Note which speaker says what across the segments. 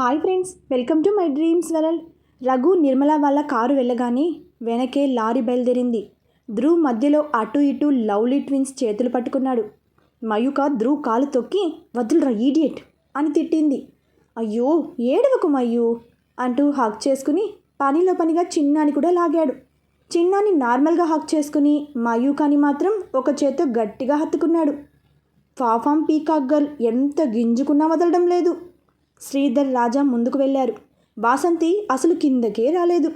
Speaker 1: Hi friends welcome to my dreams world. Raghu Nirmala వాళ్ళ car వెళ్ళగానే వెనకే lorry బయలుదేరింది. ధ్రువ్ మధ్యలో అటు ఇటు లవ్లీ ట్విన్స్ చేతులు పట్టుకున్నాడు. మయూక ధ్రువ్ కాలు తొక్కి వదులురా ఈడియట్ అని తిట్టింది. అయ్యో ఏడవకు మయూ అంటూ హక్ చేసుకుని పనిలో పనిగా చిన్నాని కూడా లాగాడు. చిన్నాని నార్మల్గా హక్ చేసుకుని మయూకాని మాత్రం ఒక చేత్తో గట్టిగా హత్తుకున్నాడు. ఫాఫామ్ పీకాక్ గర్ల్ ఎంత గింజుకున్నా వదలడం లేదు. శ్రీధర్ రాజా ముందుకు వెళ్ళారు. వాసంతి అసలు కిందకే రాలేదు.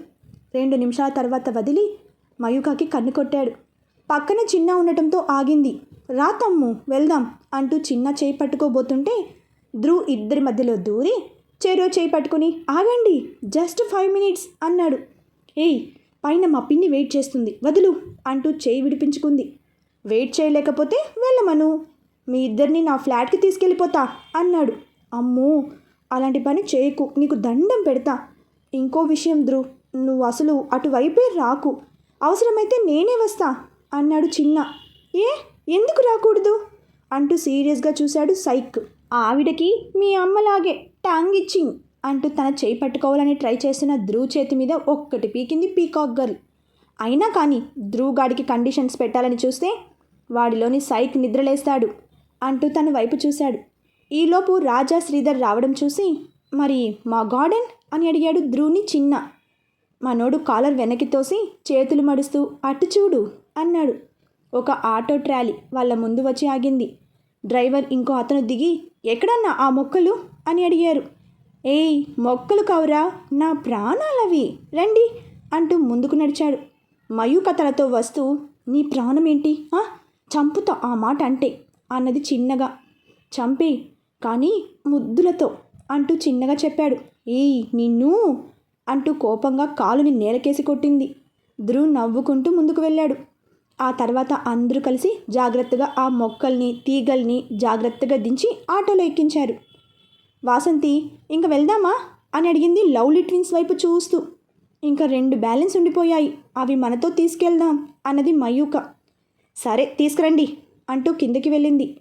Speaker 1: రెండు నిమిషాల తర్వాత వదిలి మయూకాకి కన్ను కొట్టాడు. పక్కన చిన్న ఉండటంతో ఆగింది. రా తమ్ము వెళ్దాం అంటూ చిన్న చేయి పట్టుకోబోతుంటే ధ్రువ్ ఇద్దరి మధ్యలో దూరి చెరో చేయి పట్టుకుని ఆగండి జస్ట్ ఫైవ్ మినిట్స్ అన్నాడు. ఏయ్ పైన మా పిన్ని వెయిట్ చేస్తుంది వదులు అంటూ చేయి విడిపించుకుంది. వెయిట్ చేయలేకపోతే వెళ్ళమను మీ ఇద్దరిని నా ఫ్లాట్కి తీసుకెళ్ళిపోతా అన్నాడు. అమ్మో అలాంటి పని చేయకు. నీకు దండం పెడతా. ఇంకో విషయం ధ్రువ్ నువ్వు అసలు అటువైపే రాకు. అవసరమైతే నేనే వస్తా అన్నాడు చిన్న. ఏ? ఎందుకు రాకూడదు? అంటూ సీరియస్గా చూశాడు సైక్. ఆవిడకి మీ అమ్మలాగే టాంగ్ ఇచ్చింగ్ అంటూ తన చేయి పట్టుకోవాలని ట్రై చేసిన ధ్రువ్ చేతి మీద ఒక్కటి పీకింది పీకాక్ గర్ల్. అయినా కానీ ధ్రువ్ గాడికి కండిషన్స్ పెట్టాలని చూస్తే వాడిలోని సైక్ నిద్రలేస్తాడు అంటూ తన వైపు చూశాడు. ఈలోపు రాజా శ్రీధర్ రావడం చూసి మరి మా గార్డెన్? అని అడిగాడు ధ్రువుని చిన్న. మనోడు కాలర్ వెనక్కి తోసి చేతులు మడుస్తూ అటు చూడు అన్నాడు. ఒక ఆటో ట్రాలీ వాళ్ళ ముందు వచ్చి ఆగింది. డ్రైవర్ ఇంకో అతను దిగి ఎక్కడన్నా ఆ మొక్కలు? అని అడిగారు. ఏయ్ మొక్కలు కవురా నా ప్రాణాలవి. రండి అంటూ ముందుకు నడిచాడు. మయూకథలతో వస్తూ నీ ప్రాణం ఏంటి ఆ? చంపుతా ఆ మాట అంటే అన్నది చిన్నగా. చంపి కానీ ముద్దులతో అంటూ చిన్నగా చెప్పాడు. ఏయ్ నిన్ను? అంటూ కోపంగా కాలుని నేలకేసి కొట్టింది. ధ్రువ్ నవ్వుకుంటూ ముందుకు వెళ్ళాడు. ఆ తర్వాత అందరూ కలిసి జాగ్రత్తగా ఆ మొక్కల్ని తీగల్ని జాగ్రత్తగా దించి ఆటోలో ఎక్కించారు. వాసంతి ఇంక వెళ్దామా? అని అడిగింది లవ్లీ ట్విన్స్ వైపు చూస్తూ. ఇంకా రెండు బ్యాలెన్స్ ఉండిపోయాయి. అవి మనతో తీసుకెళ్దాం అన్నది మయూక. సరే తీసుకురండి అంటూ కిందకి వెళ్ళింది.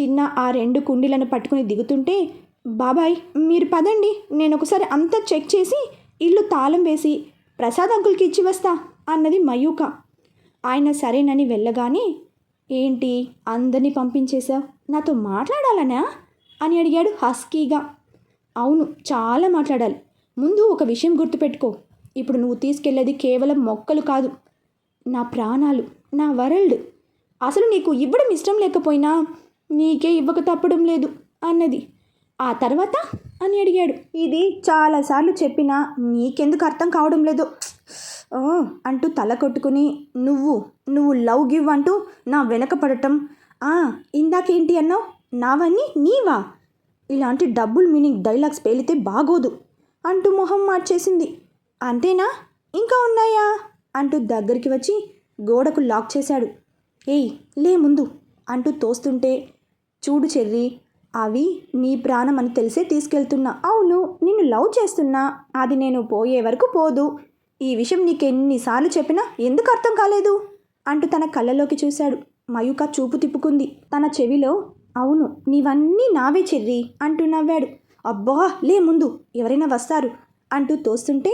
Speaker 1: చిన్న ఆ రెండు కుండీలను పట్టుకుని దిగుతుంటే బాబాయ్ మీరు పదండి. నేను ఒకసారి అంతా చెక్ చేసి ఇల్లు తాళం వేసి ప్రసాద్ అంకుల్కి ఇచ్చి వస్తా అన్నది మయూక. ఆయన సరేనని వెళ్ళగానే ఏంటి? అందరినీ పంపించేశావు నాతో మాట్లాడాలనా? అని అడిగాడు హస్కీగా. అవును చాలా మాట్లాడాలి. ముందు ఒక విషయం గుర్తుపెట్టుకో. ఇప్పుడు నువ్వు తీసుకెళ్ళేది కేవలం మొక్కలు కాదు. నా ప్రాణాలు నా వరల్డ్. అసలు నీకు ఇవ్వడం ఇష్టం లేకపోయినా నీకే ఇవ్వక తప్పడం లేదు అన్నది. ఆ తర్వాత అని అడిగాడు. ఇది చాలాసార్లు చెప్పినా నీకెందుకు అర్థం కావడం లేదు. అంటూ తల కొట్టుకుని నువ్వు నువ్వు లవ్ గివ్ అంటూ నా వెనక పడటం. ఇందాకేంటి అన్నావు? నావన్నీ నీవా? ఇలాంటి డబ్బుల్ మీనింగ్ డైలాగ్స్ పేలితే బాగోదు అంటూ మొహం మార్చేసింది. అంతేనా? ఇంకా ఉన్నాయా? అంటూ దగ్గరికి వచ్చి గోడకు లాక్ చేశాడు. ఏయ్ లే ముందు అంటూ తోస్తుంటే చూడు చెర్రి అవి నీ ప్రాణం అని తెలిసే తీసుకెళ్తున్నా. అవును నిన్ను లవ్ చేస్తున్నా. అది నేను పోయే వరకు పోదు. ఈ విషయం నీకెన్నిసార్లు చెప్పినా ఎందుకు అర్థం కాలేదు? అంటూ తన కళ్ళలోకి చూశాడు. మయూక చూపు తిప్పుకుంది. తన చెవిలో అవును నీవన్నీ నావే చెర్రి అంటూ నవ్వాడు. అబ్బా లే ముందు ఎవరైనా వస్తారు అంటూ తోస్తుంటే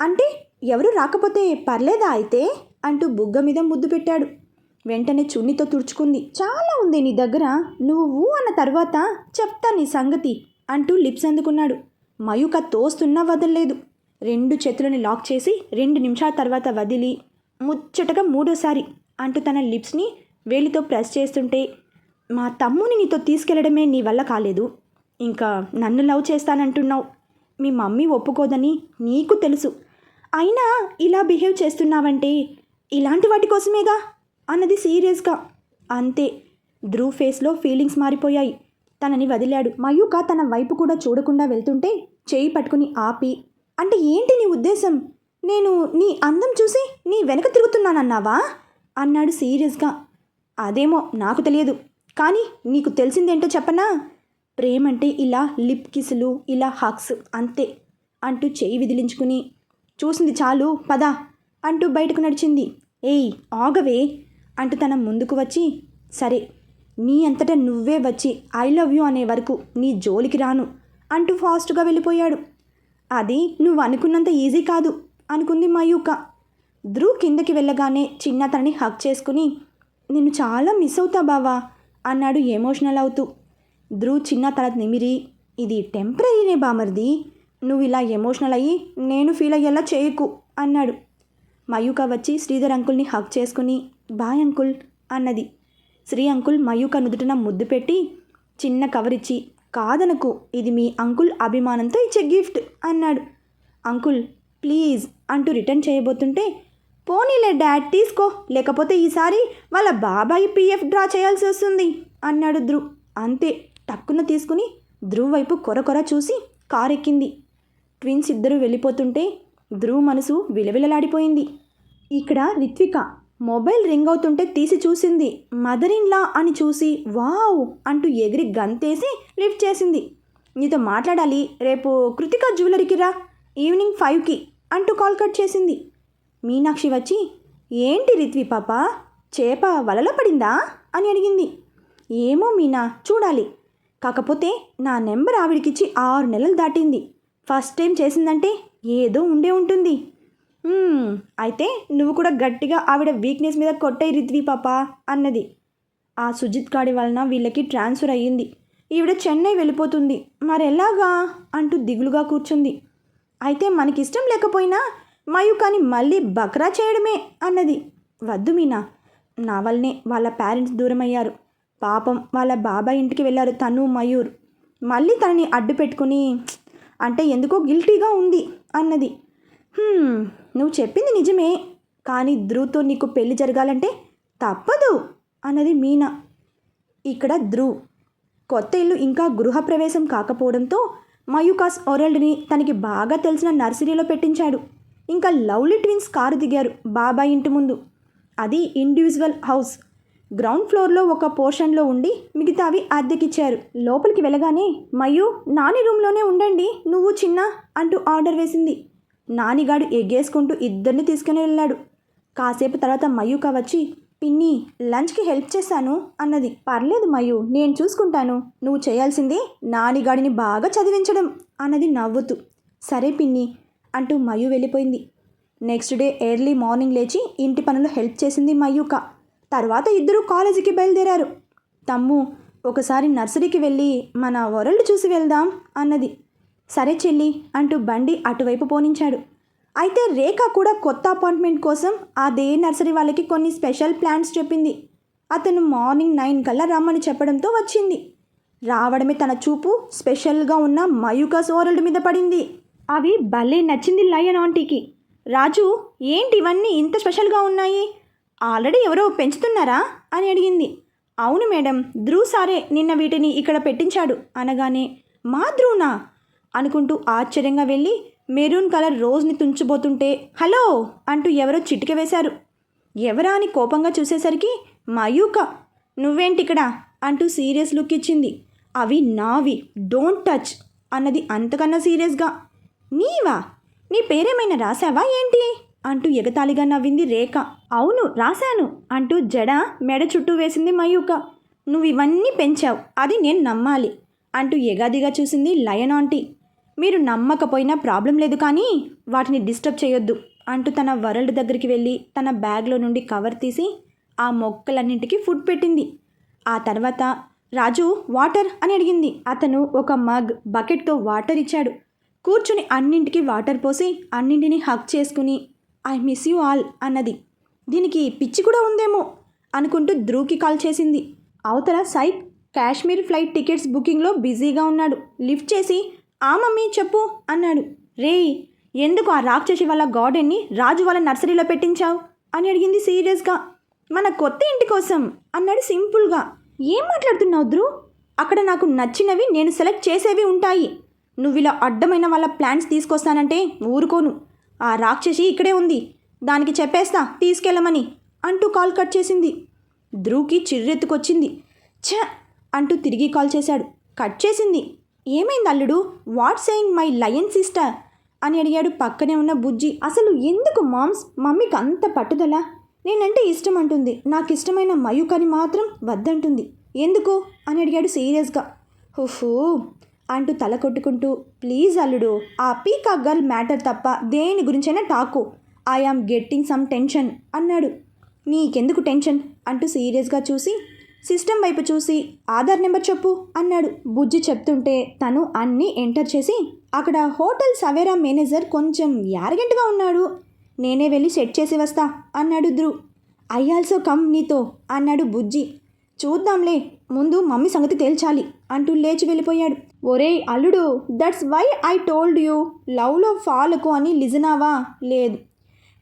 Speaker 1: అంటే ఎవరు రాకపోతే పర్లేదా అయితే? అంటూ బుగ్గ మీద ముద్దు పెట్టాడు. వెంటనే చున్నితో తుడుచుకుంది. చాలా ఉంది నీ దగ్గర. నువ్వు అన్న తర్వాత చెప్తా నీ సంగతి అంటూ లిప్స్ అందుకున్నాడు. మయూక తోస్తున్నా వదలలేదు. రెండు చేతులని లాక్ చేసి రెండు నిమిషాల తర్వాత వదిలి ముచ్చటగా మూడోసారి అంటూ తన లిప్స్ని వేలితో ప్రెస్ చేస్తుంటే మా తమ్ముని నీతో తీసుకెళ్ళడమే నీ వల్ల కాలేదు. ఇంకా నన్ను లవ్ చేస్తానంటున్నావు. మీ మమ్మీ ఒప్పుకోదని నీకు తెలుసు. అయినా ఇలా బిహేవ్ చేస్తున్నావంటే ఇలాంటి వాటి కోసమేగా? అన్నది సీరియస్గా. అంతే. ధ్రువ్ ఫేస్లో ఫీలింగ్స్ మారిపోయాయి. తనని వదిలాడు. మయూక తన వైపు కూడా చూడకుండా వెళ్తుంటే చేయి పట్టుకుని ఆపి అంటే ఏంటి నీ ఉద్దేశం? నేను నీ అందం చూసి నీ వెనక తిరుగుతున్నానన్నావా? అన్నాడు సీరియస్గా. అదేమో నాకు తెలియదు. కానీ నీకు తెలిసిందేంటో చెప్పనా? ప్రేమంటే ఇలా లిప్ కిసులు ఇలా హక్స్ అంతే అంటూ చేయి విదిలించుకుని. చూసింది చాలు పద అంటూ బయటకు నడిచింది. ఏయ్ ఆగవే. అంటూ తన ముందుకు వచ్చి సరే నీ అంతటా నువ్వే వచ్చి ఐ లవ్ యూ అనే వరకు నీ జోలికి రాను అంటూ ఫాస్ట్గా వెళ్ళిపోయాడు. అది నువ్వు అనుకున్నంత ఈజీ కాదు అనుకుంది మయూక. ధ్రువ్ కిందకి వెళ్ళగానే చిన్న తనని హక్ చేసుకుని నేను చాలా మిస్ అవుతా బావా అన్నాడు ఎమోషనల్ అవుతూ. ధ్రువ్ చిన్న తల నిమిరి ఇది టెంపరీనే బామర్ది నువ్వు ఇలా ఎమోషనల్ అయ్యి నేను ఫీల్ అయ్యేలా చేయకు అన్నాడు. మయూక వచ్చి శ్రీధర్ అంకుల్ని హక్ చేసుకుని బాయ్ అంకుల్ అన్నది. శ్రీ అంకుల్ మయూక నుదుటిన ముద్దు పెట్టి చిన్న కవర్ ఇచ్చి కాదనకు ఇది మీ అంకుల్ అభిమానంతో ఇచ్చే గిఫ్ట్ అన్నాడు. అంకుల్ ప్లీజ్ అంటూ రిటర్న్ చేయబోతుంటే పోనీలే డాడ్ తీసుకో లేకపోతే ఈసారి వాళ్ళ బాబాయ్ పీఎఫ్ డ్రా చేయాల్సి వస్తుంది అన్నాడు ధ్రువ్. అంతే టక్కున తీసుకుని ధ్రువ్ వైపు కొర కొర చూసి కారు ఎక్కింది ట్విన్స్ ఇద్దరు వెళ్ళిపోతుంటే ధ్రువ్ మనసు విలవిలలాడిపోయింది. ఇక్కడ రిత్విక మొబైల్ రింగ్ అవుతుంటే తీసి చూసింది. మదర్ ఇన్ లా అని చూసి వావ్ అంటూ ఎగిరి గంతేసి లిఫ్ట్ చేసింది. నీతో మాట్లాడాలి. రేపు కృతిక జ్యువెలరీకి రా. ఈవినింగ్ ఫైవ్కి అంటూ కాల్ కట్ చేసింది. మీనాక్షి వచ్చి ఏంటి రిత్వి పాప? చేప వలలో పడిందా? అని అడిగింది. ఏమో మీనా చూడాలి. కాకపోతే నా నెంబర్ ఆవిడికిచ్చి ఆరు నెలలు దాటింది. ఫస్ట్ టైం చేసిందంటే ఏదో ఉండే ఉంటుంది. అయితే నువ్వు కూడా గట్టిగా ఆవిడ వీక్నెస్ మీద కొట్టే రిద్వి పాప అన్నది. ఆ సుజిత్ గాడి వలన వీళ్ళకి ట్రాన్స్ఫర్ అయ్యింది. ఈవిడ చెన్నై వెళ్ళిపోతుంది. మరెలాగా? అంటూ దిగులుగా కూర్చుంది. అయితే మనకిష్టం లేకపోయినా మయూకాని మళ్ళీ బక్రా చేయడమే అన్నది. వద్దు మీనా. నా వల్లనే వాళ్ళ పేరెంట్స్ దూరం అయ్యారు పాపం వాళ్ళ బాబాయ్ ఇంటికి వెళ్ళారు తను మయూర్. మళ్ళీ తనని అడ్డు పెట్టుకుని అంటే ఎందుకో గిల్టీగా ఉంది అన్నది. నువ్వు చెప్పింది నిజమే. కానీ ధ్రువ్తో నీకు పెళ్ళి జరగాలంటే తప్పదు అన్నది మీనా. ఇక్కడ ధ్రువ్ కొత్త ఇల్లు ఇంకా గృహప్రవేశం కాకపోవడంతో మయూకాస్ ఒరల్డ్ని తనకి బాగా తెలిసిన నర్సరీలో పెట్టించాడు. ఇంకా లవ్లీ ట్విన్స్ కారు దిగారు బాబాయ్ ఇంటి ముందు. అది ఇండివిజువల్ హౌస్. గ్రౌండ్ ఫ్లోర్లో ఒక పోర్షన్లో ఉండి మిగతావి అద్దెకిచ్చారు. లోపలికి వెళ్ళగానే మయూ నాని రూమ్లోనే ఉండండి. నువ్వు చిన్న అంటూ ఆర్డర్ వేసింది. నానిగాడు ఎగ్గేసుకుంటూ ఇద్దరిని తీసుకుని వెళ్ళాడు. కాసేపు తర్వాత మయూక వచ్చి పిన్ని లంచ్కి హెల్ప్ చేశాను అన్నది. పర్లేదు మయు నేను చూసుకుంటాను. నువ్వు చేయాల్సింది నానిగాడిని బాగా చదివించడం అన్నది నవ్వుతూ. సరే పిన్ని అంటూ మయు వెళ్ళిపోయింది. నెక్స్ట్ డే ఎర్లీ మార్నింగ్ లేచి ఇంటి పనులు హెల్ప్ చేసింది మయూక. తర్వాత ఇద్దరు కాలేజీకి బయలుదేరారు. తమ్ము ఒకసారి నర్సరీకి వెళ్ళి మన వరల్డ్ చూసి వెళ్దాం అన్నది. సరే చెల్లి అంటూ బండి అటువైపు పోనించాడు. అయితే రేఖ కూడా కొత్త అపాయింట్మెంట్ కోసం అదే నర్సరీ వాళ్ళకి కొన్ని స్పెషల్ ప్లాన్స్ చెప్పింది. అతను మార్నింగ్ నైన్ కల్లా రమ్మని చెప్పడంతో వచ్చింది. రావడమే తన చూపు స్పెషల్గా ఉన్న మయూకస్ వరల్డ్ మీద పడింది. అవి భలే నచ్చింది లయన్ ఆంటీకి. రాజు ఏంటి ఇవన్నీ ఇంత స్పెషల్గా ఉన్నాయి? ఆల్రెడీ ఎవరో పెంచుతున్నారా? అని అడిగింది. అవును మేడం ధ్రువ్ సారే నిన్న వీటిని ఇక్కడ పెట్టించాడు అనగానే మా ధ్రువునా? అనుకుంటూ ఆశ్చర్యంగా వెళ్ళి మెరూన్ కలర్ రోజ్ని తుంచబోతుంటే హలో! అంటూ ఎవరో చిటిక వేశారు. ఎవరా అని కోపంగా చూసేసరికి మయూక నువ్వేంటి ఇక్కడ అంటూ సీరియస్ లుక్ ఇచ్చింది. అవి నావి డోంట్ టచ్ అన్నది అంతకన్నా సీరియస్గా. నీవా? నీ పేరేమైనా రాసావా ఏంటి? అంటూ ఎగతాళిగా నవ్వింది రేఖ. అవును రాశాను అంటూ జడ మెడ చుట్టూ వేసింది మయూక. నువ్వు ఇవన్నీ పెంచావు అది నేను నమ్మాలి అంటూ ఎగాదిగా చూసింది లయన్ ఆంటీ. మీరు నమ్మకపోయినా ప్రాబ్లం లేదు కానీ వాటిని డిస్టర్బ్ చేయొద్దు అంటూ తన వరల్డ్ దగ్గరికి వెళ్ళి తన బ్యాగ్లో నుండి కవర్ తీసి ఆ మొక్కలన్నింటికి ఫుడ్ పెట్టింది. ఆ తర్వాత రాజు వాటర్ అని అడిగింది. అతను ఒక మగ్ బకెట్తో వాటర్ ఇచ్చాడు. కూర్చుని అన్నింటికి వాటర్ పోసి అన్నింటినీ హక్ చేసుకుని ఐ మిస్ యూ ఆల్ అన్నది. దీనికి పిచ్చి కూడా ఉందేమో అనుకుంటూ ధ్రువ్కి కాల్ చేసింది. అవతల సైక్ కాశ్మీర్ ఫ్లైట్ టికెట్స్ బుకింగ్లో బిజీగా ఉన్నాడు. లిఫ్ట్ చేసి ఆ మమ్మీ చెప్పు అన్నాడు. రే ఎందుకు ఆ రాక్షసి వాళ్ళ గార్డెన్ని రాజు వాళ్ళ నర్సరీలో పెట్టించావు? అని అడిగింది సీరియస్గా. మన కొత్త ఇంటి కోసం అన్నాడు సింపుల్గా. ఏం మాట్లాడుతున్నావు ధ్రువ్ అక్కడ నాకు నచ్చినవి నేను సెలెక్ట్ చేసేవి ఉంటాయి. నువ్వు ఇలా అడ్డమైన వాళ్ళ ప్లాన్స్ తీసుకొస్తానంటే ఊరుకోను. ఆ రాక్షసి ఇక్కడే ఉంది. దానికి చెప్పేస్తా తీసుకెళ్ళమని అంటూ కాల్ కట్ చేసింది. ధ్రువుకి చిర్రెత్తుకొచ్చింది. ఛ! అంటూ తిరిగి కాల్ చేశాడు. కట్ చేసింది. ఏమైంది అల్లుడు? What saying my lion sister? అని అడిగాడు పక్కనే ఉన్న బుజ్జి. అసలు ఎందుకు మామ్స్? మమ్మీకి అంత పట్టుదల? నేనంటే ఇష్టం అంటుంది. నాకు ఇష్టమైన మయూకని మాత్రం వద్దంటుంది. ఎందుకు? అని అడిగాడు సీరియస్గా. హుఫూ అంటూ తల కొట్టుకుంటూ ప్లీజ్ అల్లుడు ఆ పీకాక్ గర్ల్ మ్యాటర్ తప్ప దేని గురించైనా talk. I am getting some tension అన్నాడు. నీకెందుకు టెన్షన్? అంటూ సీరియస్గా చూసి సిస్టమ్ వైపు చూసి ఆధార్ నెంబర్ చెప్పు అన్నాడు. బుజ్జి చెప్తుంటే తను అన్నీ ఎంటర్ చేసి అక్కడ హోటల్ సవేరా మేనేజర్ కొంచెం యారగెంట్గా ఉన్నాడు. నేనే వెళ్ళి సెట్ చేసి వస్తా అన్నాడు ధ్రువ్ ఐ ఆల్సో కమ్ నీతో అన్నాడు బుజ్జి. చూద్దాంలే ముందు మమ్మీ సంగతి తేల్చాలి అంటూ లేచి వెళ్ళిపోయాడు. ఒరేయ్ అల్లుడు that's why I told you లవ్లో ఫాలకు అని లిజనావా? లేదు.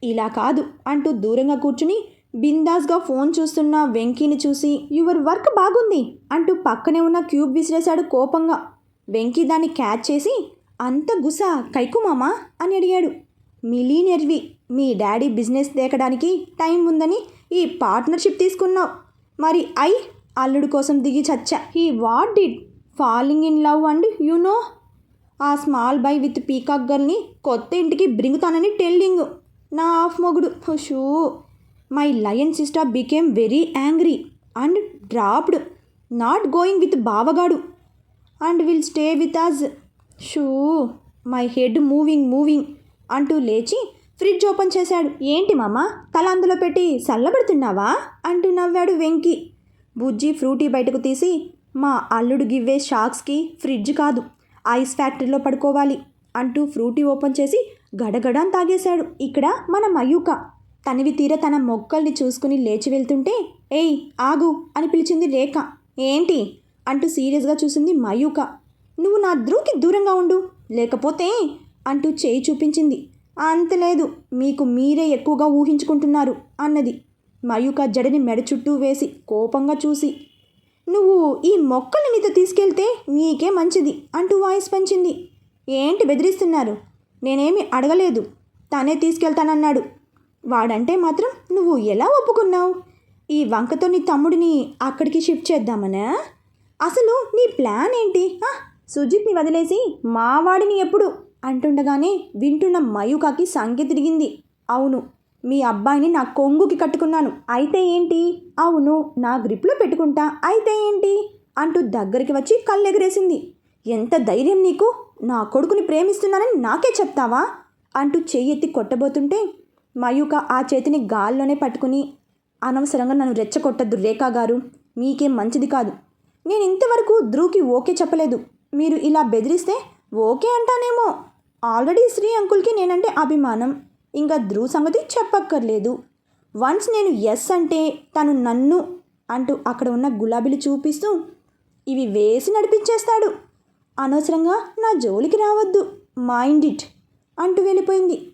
Speaker 1: ఇలా కాదు అంటూ దూరంగా కూర్చుని బిందాస్గా ఫోన్ చూస్తున్న వెంకీని చూసి యువర్ వర్క్ బాగుంది అంటూ పక్కనే ఉన్న క్యూబ్ విసిరేశాడు కోపంగా. వెంకీ దాన్ని క్యాచ్ చేసి అంత గుస కైకుమామా అని అడిగాడు. మిలీనియర్వి మీ డాడీ బిజినెస్ దేకడానికి టైం ఉందని ఈ పార్ట్నర్షిప్ తీసుకున్నావు. మరి ఐ అల్లుడు కోసం దిగి చచ్చా. ఈ what did? Falling in love and you know? ఆ స్మాల్ బై విత్ పీకాక్ గర్ల్ని కొత్త ఇంటికి బ్రింగుతానని టెల్లింగ్. నా ఆఫ్ మొగుడు. So my lion sister became very angry and dropped not going with బావగాడు and will stay with us so my head moving moving అంటూ లేచి fridge open చేశాడు. ఏంటి మామ తల అందులో పెట్టి చల్లబడుతున్నావా అంటూ నవ్వాడు వెంకి. బుజ్జి ఫ్రూటీ బయటకు తీసి మా అల్లుడు గివ్వే షాక్స్కి ఫ్రిడ్జ్ కాదు ఐస్ ఫ్యాక్టరీలో పడుకోవాలి అంటూ ఫ్రూటీ ఓపెన్ చేసి గడగడాన్ తాగేశాడు. ఇక్కడ మన మయూక. తనివి తీర తన మొక్కల్ని చూసుకుని లేచి వెళ్తుంటే ఏయ్ ఆగు అని పిలిచింది రేఖ. ఏంటి? అంటూ సీరియస్గా చూసింది మయూక. నువ్వు నా ధ్రువుకి దూరంగా ఉండు లేకపోతే అంటూ చేయి చూపించింది. అంత లేదు మీకు మీరే ఎక్కువగా ఊహించుకుంటున్నారు అన్నది. మయూక జడని మెడ చుట్టూ వేసి కోపంగా చూసి నువ్వు ఈ మొక్కల్ని నీతో తీసుకెళ్తే నీకే మంచిది అంటూ వాయిస్ పంచింది. ఏంటి బెదిరిస్తున్నారు? నేనేమి అడగలేదు. తనే తీసుకెళ్తానన్నాడు వాడంటే మాత్రం నువ్వు ఎలా ఒప్పుకున్నావు? ఈ వంకతో నీ తమ్ముడిని అక్కడికి షిఫ్ట్ చేద్దామనా? అసలు నీ ప్లాన్ ఏంటి? సుజిత్ని వదిలేసి మావాడిని ఎప్పుడు? అంటుండగానే వింటున్న మయూకాకి సంఖ్య తిరిగింది. అవును మీ అబ్బాయిని నా కొంగుకి కట్టుకున్నాను. అయితే ఏంటి? అవును నా గ్రిప్లో పెట్టుకుంటా. అయితే ఏంటి? అంటూ దగ్గరికి వచ్చి కళ్ళెగరేసింది. ఎంత ధైర్యం నీకు? నా కొడుకుని ప్రేమిస్తున్నానని నాకే చెప్తావా? అంటూ చెయ్యెత్తి కొట్టబోతుంటే మయూక ఆ చేతిని గాల్లోనే పట్టుకుని అనవసరంగా నన్ను రెచ్చగొట్టద్దు రేఖా గారు. మీకేం మంచిది కాదు. నేను ఇంతవరకు ధ్రువ్కి ఓకే చెప్పలేదు. మీరు ఇలా బెదిరిస్తే ఓకే అంటానేమో. ఆల్రెడీ శ్రీ అంకుల్కి నేనంటే అభిమానం. ఇంకా ధ్రువ్ సంగతి చెప్పక్కర్లేదు. వన్స్ నేను ఎస్ అంటే తను నన్ను అంటూ అక్కడ ఉన్న గులాబీలు చూపిస్తూ ఇవి వేసి నడిపించేస్తాడు. అనవసరంగా నా జోలికి రావద్దు. మైండ్ ఇట్ అంటూ వెళ్ళిపోయింది.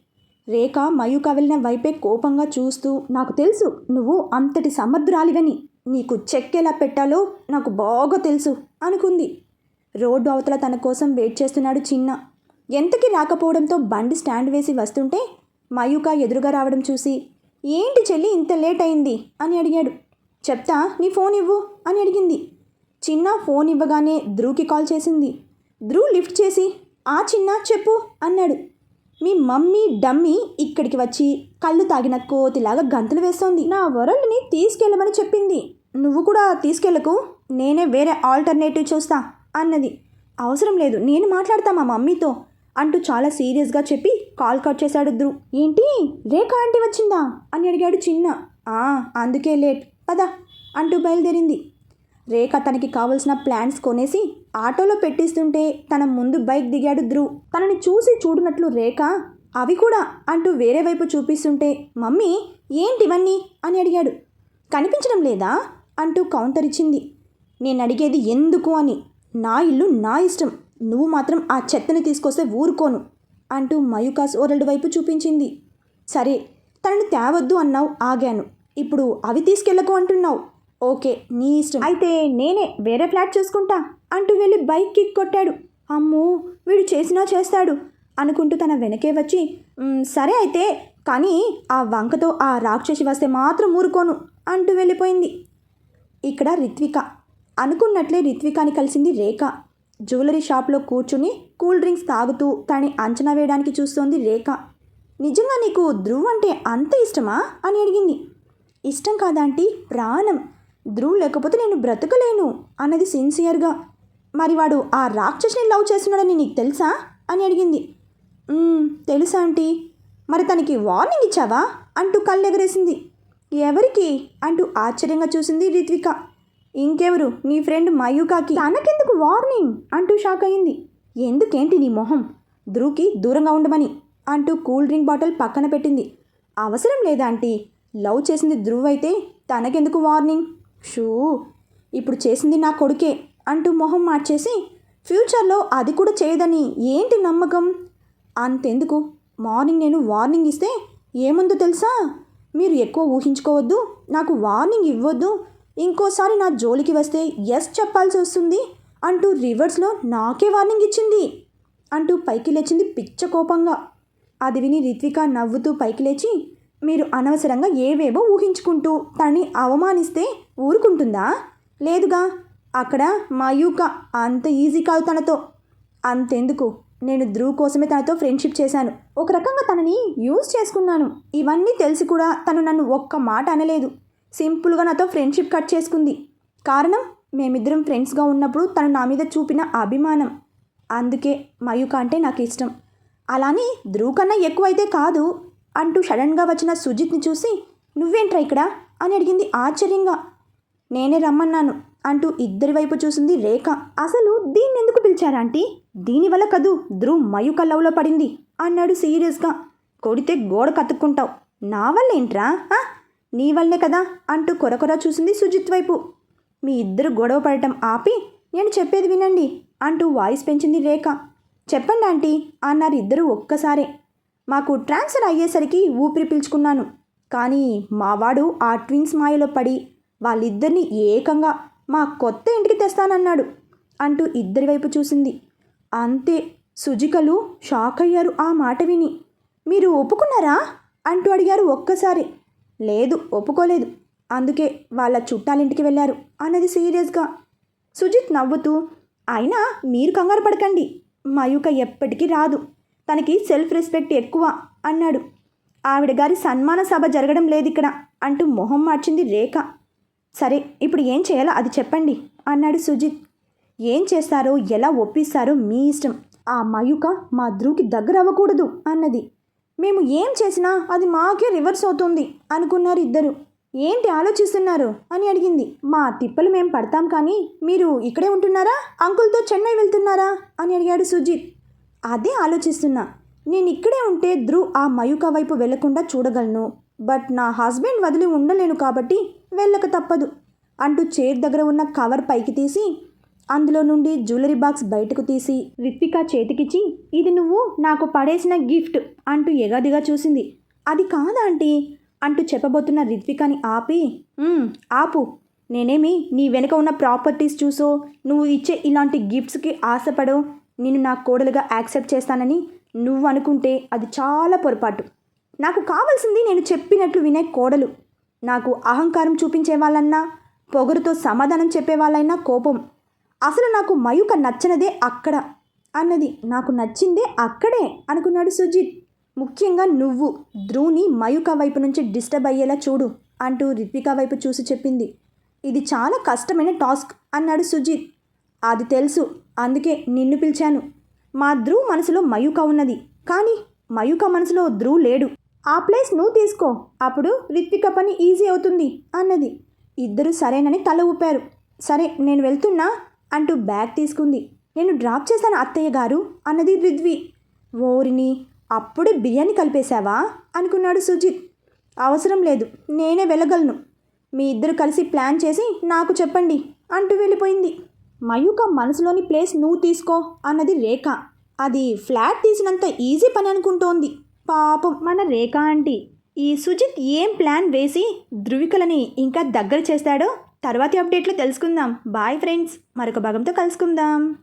Speaker 1: రేఖ మయూక వెళ్ళిన వైపే కోపంగా చూస్తూ నాకు తెలుసు నువ్వు అంతటి సమర్థురాలివని. నీకు చెక్ ఎలా పెట్టాలో నాకు బాగా తెలుసు అనుకుంది. రోడ్డు అవతల తన కోసం వెయిట్ చేస్తున్నాడు చిన్న. ఎంతకి రాకపోవడంతో బండి స్టాండ్ వేసి వస్తుంటే మయూక ఎదురుగా రావడం చూసి ఏంటి చెల్లి ఇంత లేట్ అయింది? అని అడిగాడు. చెప్తా నీ ఫోన్ ఇవ్వు అని అడిగింది. చిన్న ఫోన్ ఇవ్వగానే ధ్రువ్కి కాల్ చేసింది. ధ్రువ్ లిఫ్ట్ చేసి ఆ చిన్న చెప్పు అన్నాడు. మీ మమ్మీ డమ్మీ ఇక్కడికి వచ్చి కళ్ళు తాగిన కోతిలాగా గంతులు వేస్తోంది. నా వరల్డ్ని తీసుకెళ్ళమని చెప్పింది. నువ్వు కూడా తీసుకెళ్ళకు నేనే వేరే ఆల్టర్నేటివ్ చూస్తా అన్నది. అవసరం లేదు నేను మాట్లాడతా మా మమ్మీతో అంటూ చాలా సీరియస్గా చెప్పి కాల్ కట్ చేశాడు ధ్రువ్ ఏంటి? రేఖ ఆంటీ వచ్చిందా? అని అడిగాడు చిన్న. అందుకే లేట్. పద అంటూ బయలుదేరింది. రేఖ తనకి కావలసిన ప్లాన్స్ కొనేసి ఆటోలో పెట్టిస్తుంటే తన ముందు బైక్ దిగాడు ధ్రువ్. తనని చూసి చూడనట్లు రేఖ అవి కూడా అంటూ వేరే వైపు చూపిస్తుంటే మమ్మీ ఏంటివన్నీ అని అడిగాడు. కనిపించడం లేదా? అంటూ కౌంటర్ ఇచ్చింది. నేను అడిగేది ఎందుకు అని. నా ఇల్లు నా ఇష్టం. నువ్వు మాత్రం ఆ చెత్తని తీసుకొస్తే ఊరుకోను అంటూ మయూకాస్ ఓరల్డ్ వైపు చూపించింది. సరే తనని తేవద్దు అన్నావు ఆగాను. ఇప్పుడు అవి తీసుకెళ్ళకు అంటున్నావు. ఓకే నీ ఇష్టం. అయితే నేనే వేరే ఫ్లాట్ చూసుకుంటా అంటూ వెళ్ళి బైక్ కిక్ కొట్టాడు. అమ్మో వీడు చేసినా చేస్తాడు అనుకుంటూ తన వెనకే వచ్చి సరే అయితే కానీ ఆ వంకతో ఆ రాక్షసి వస్తే మాత్రం ఊరుకోను అంటూ వెళ్ళిపోయింది. ఇక్కడ రిత్విక. అనుకున్నట్లే రిత్వికాని కలిసింది రేఖ. జ్యువెలరీ షాప్లో కూర్చుని కూల్ డ్రింక్స్ తాగుతూ తనని అంచనా వేయడానికి చూస్తోంది రేఖ. నిజంగా నీకు ధ్రువ్ అంటే అంత ఇష్టమా? అని అడిగింది. ఇష్టం కాదంటీ ప్రాణం. ధ్రువ్ లేకపోతే నేను బ్రతకలేను అన్నది సిన్సియర్గా. మరి వాడు ఆ రాక్షసుని లవ్ చేస్తున్నాడని నీకు తెలుసా? అని అడిగింది. తెలుసా ఆంటీ. మరి తనకి వార్నింగ్ ఇచ్చావా? అంటూ కళ్ళు ఎగరేసింది ఎవరికి? అంటూ ఆశ్చర్యంగా చూసింది రిత్విక. ఇంకెవరు? నీ ఫ్రెండ్ మయూకాకి. తనకెందుకు వార్నింగ్? అంటూ షాక్ అయింది. ఎందుకేంటి నీ మొహం? ధ్రువ్కి దూరంగా ఉండమని అంటూ కూల్ డ్రింక్ బాటిల్ పక్కన పెట్టింది. అవసరం లేదా ఆంటీ? లవ్ చేసింది ధ్రువ్ అయితే తనకెందుకు వార్నింగ్? షూ ఇప్పుడు చేసింది నా కొడుకే అంటూ మొహం మార్చేసి ఫ్యూచర్లో అది కూడా చేయదని ఏంటి నమ్మకం? అంతెందుకు? మార్నింగ్ నేను వార్నింగ్ ఇస్తే ఏముందో తెలుసా? మీరు ఎక్కువ ఊహించుకోవద్దు నాకు వార్నింగ్ ఇవ్వద్దు ఇంకోసారి నా జోలికి వస్తే ఎస్ చెప్పాల్సి వస్తుంది అంటూ రివర్స్లో నాకే వార్నింగ్ ఇచ్చింది అంటూ పైకి లేచింది పిచ్చ కోపంగా. అది విని రిత్విక నవ్వుతూ పైకి లేచి మీరు అనవసరంగా ఏవేవో ఊహించుకుంటూ తనని అవమానిస్తే ఊరుకుంటుందా? లేదుగా. అక్కడ మయూక అంత ఈజీ కాదు తనతో. అంతెందుకు. నేను ధ్రువ్ కోసమే తనతో ఫ్రెండ్షిప్ చేశాను. ఒక రకంగా తనని యూజ్ చేసుకున్నాను. ఇవన్నీ తెలిసి కూడా తను నన్ను ఒక్క మాట అనలేదు. సింపుల్గా నాతో ఫ్రెండ్షిప్ కట్ చేసుకుంది. కారణం? మేమిద్దరం ఫ్రెండ్స్గా ఉన్నప్పుడు తను నా మీద చూపిన అభిమానం. అందుకే మయూక అంటే నాకు ఇష్టం. అలానే ధ్రువ్ కన్నా ఎక్కువైతే కాదు. అంటూ సడన్గా వచ్చిన సుజిత్ని చూసి నువ్వేంట్రా ఇక్కడ? అని అడిగింది ఆశ్చర్యంగా. నేనే రమ్మన్నాను అంటూ ఇద్దరి వైపు చూసింది రేఖ. అసలు దీన్ని ఎందుకు పిలిచారా ఆంటీ? దీనివల్ల కదూ ధ్రువ్ మయుక లవ్లో పడింది అన్నాడు సీరియస్గా. కొడితే గోడ కతుక్కుంటావు. నా వల్ల ఏంట్రా నీ వల్లే కదా? అంటూ కొరకొర చూసింది సుజిత్ వైపు. మీ ఇద్దరు గొడవ పడటం ఆపి నేను చెప్పేది వినండి అంటూ వాయిస్ పెంచింది రేఖ. చెప్పండి ఆంటీ అన్నారు ఇద్దరు ఒక్కసారే. మాకు ట్రాన్స్ఫర్ అయ్యేసరికి ఊపిరి పీల్చుకున్నాను. కానీ మావాడు ఆ ట్విన్స్ మాయలో పడి వాళ్ళిద్దరిని ఏకంగా మా కొత్త ఇంటికి తెస్తానన్నాడు అంటూ ఇద్దరి వైపు చూసింది. అంతే సుజికలు షాక్ అయ్యారు ఆ మాట విని. మీరు ఒప్పుకున్నారా? అంటూ అడిగారు ఒక్కసారి. లేదు ఒప్పుకోలేదు. అందుకే వాళ్ళ చుట్టాలింటికి వెళ్ళారు అన్నది సీరియస్గా. సుజిత్ నవ్వుతూ అయినా మీరు కంగారు పడకండి. మయూక ఎప్పటికీ రాదు. తనకి సెల్ఫ్ రెస్పెక్ట్ ఎక్కువ అన్నాడు. ఆవిడ గారి సన్మాన సభ జరగడం లేదు ఇక్కడ అంటూ మొహం మార్చింది రేఖ. సరే ఇప్పుడు ఏం చేయాలో అది చెప్పండి అన్నాడు సుజిత్. ఏం చేస్తారో ఎలా ఒప్పిస్తారో మీ ఇష్టం. ఆ మయూక మా ధ్రువుకి దగ్గర అవ్వకూడదు అన్నది. మేము ఏం చేసినా అది మాకే రివర్స్ అవుతుంది అనుకున్నారు ఇద్దరు. ఏంటి ఆలోచిస్తున్నారు అని అడిగింది. మా తిప్పలు మేము పడతాం కానీ మీరు ఇక్కడే ఉంటున్నారా? అంకుల్తో చెన్నై వెళ్తున్నారా? అని అడిగాడు సుజిత్. అదే ఆలోచిస్తున్నా. నేను ఇక్కడే ఉంటే ధ్రువ్ ఆ మయూక వైపు వెళ్ళకుండా చూడగలను. బట్ నా హస్బెండ్ వదిలి ఉండలేను కాబట్టి వెళ్ళక తప్పదు అంటూ చైర్ దగ్గర ఉన్న కవర్ పైకి తీసి అందులో నుండి జ్యువెలరీ బాక్స్ బయటకు తీసి రిత్విక చేతికిచ్చి ఇది నువ్వు నాకు పడేసిన గిఫ్ట్ అంటూ ఎగాదిగా చూసింది. అది కాదా ఆంటీ? అంటూ చెప్పబోతున్న రిత్వికని ఆపి ఆపు. నేనేమి నీ వెనుక ఉన్న ప్రాపర్టీస్ చూసో? నువ్వు ఇచ్చే ఇలాంటి గిఫ్ట్స్కి ఆశపడో నేను నా కోడలుగా యాక్సెప్ట్ చేస్తానని నువ్వు అనుకుంటే అది చాలా పొరపాటు. నాకు కావాల్సింది నేను చెప్పినట్లు వినే కోడలు. నాకు అహంకారం చూపించే వాళ్ళన్నా పొగరుతో సమాధానం చెప్పే వాళ్ళైనా కోపం. అసలు నాకు మయూక నచ్చనదే అక్కడ అన్నది. నాకు నచ్చిందే అక్కడే అనుకున్నాడు సుజిత్. ముఖ్యంగా నువ్వు ధ్రువుని మయూక వైపు నుంచి డిస్టర్బ్ అయ్యేలా చూడు అంటూ రిత్విక వైపు చూసి చెప్పింది. ఇది చాలా కష్టమైన టాస్క్ అన్నాడు సుజిత్. అది తెలుసు. అందుకే నిన్ను పిలిచాను. మా ధ్రువ్ మనసులో మయూక ఉన్నది. కానీ మయూక మనసులో ధ్రువ్ లేడు. ఆ ప్లేస్ నువ్వు తీసుకో. అప్పుడు రిత్విక పని ఈజీ అవుతుంది అన్నది. ఇద్దరు సరేనని తల ఊపారు. సరే నేను వెళ్తున్నా అంటూ బ్యాగ్ తీసుకుంది. నేను డ్రాప్ చేశాను అత్తయ్య గారు అన్నది రిద్వి. ఓరిని అప్పుడే బిర్యానీ కలిపేశావా? అనుకున్నాడు సుజిత్. అవసరం లేదు నేనే వెళ్ళగలను. మీ ఇద్దరు కలిసి ప్లాన్ చేసి నాకు చెప్పండి అంటూ వెళ్ళిపోయింది. మయూక మనసులోని ప్లేస్ నువ్వు తీసుకో అన్నది రేఖ. అది ఫ్లాట్ తీసినంత ఈజీ పని అనుకుంటోంది. పాపం మన రేఖ ఆంటీ. ఈ సుజిత్ ఏం ప్లాన్ వేసి ధృవికలని ఇంకా దగ్గర చేస్తాడో తర్వాతి అప్డేట్లో తెలుసుకుందాం. బాయ్ ఫ్రెండ్స్ మరొక భాగంతో కలుసుకుందాం.